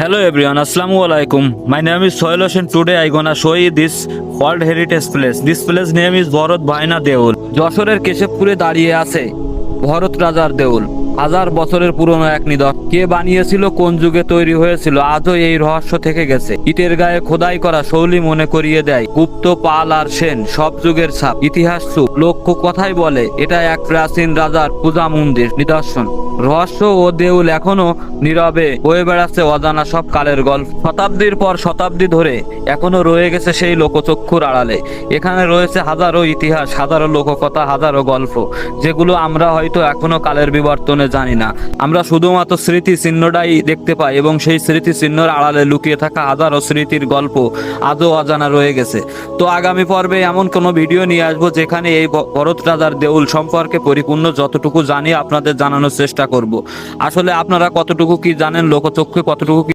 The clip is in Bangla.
Hello everyone, Assalamu alaikum. My name is Soil Ocean. Today I gonna show you this World Heritage Place. This place name is Bharat ভাইনা দেউল যশোরের কেশবপুরে দাঁড়িয়ে আছে ভরত রাজার দেউল। হাজার বছরের পুরনো এক নিদর্শন। কে বানিয়েছিল কোন যুগে তৈরি হয়েছিল আজও এই রহস্য থেকে গেছে। ইটের গায়ে খোদাই করা শৌলি মনে করিয়ে দেয়। গুপ্ত পাল আর সেন সব যুগের ছাপ ইতিহাস চুপ। লক্ষ্য কথাই বলে এটা এক প্রাচীন রাজার পূজা মন্দির নিদর্শন। রহস্য ও দেউল এখনও নীরবে। বয়ে বেড়াচ্ছে অজানা সব কালের গল্প। শতাব্দীর পর শতাব্দী ধরে এখনও রয়ে গেছে সেই লোকচক্ষুর আড়ালে। এখানে রয়েছে হাজারো ইতিহাস, হাজারো লোককথা, হাজারো গল্প, যেগুলো আমরা হয়তো এখনও কালের বিবর্তনে জানি না। আমরা শুধুমাত্র স্মৃতি চিহ্নটাই দেখতে পাই এবং সেই স্মৃতি চিহ্নর আড়ালে লুকিয়ে থাকা হাজারো স্মৃতির গল্প আজও অজানা রয়ে গেছে। তো আগামী পর্বে এমন কোনো ভিডিও নিয়ে আসব যেখানে এই ভরত রাজার দেউল সম্পর্কে পরিপূর্ণ যতটুকু জানি আপনাদের জানানোর চেষ্টা করব। আসলে আপনারা কতটুকু কি জানেন লোকচক্ষু কতটুকু কি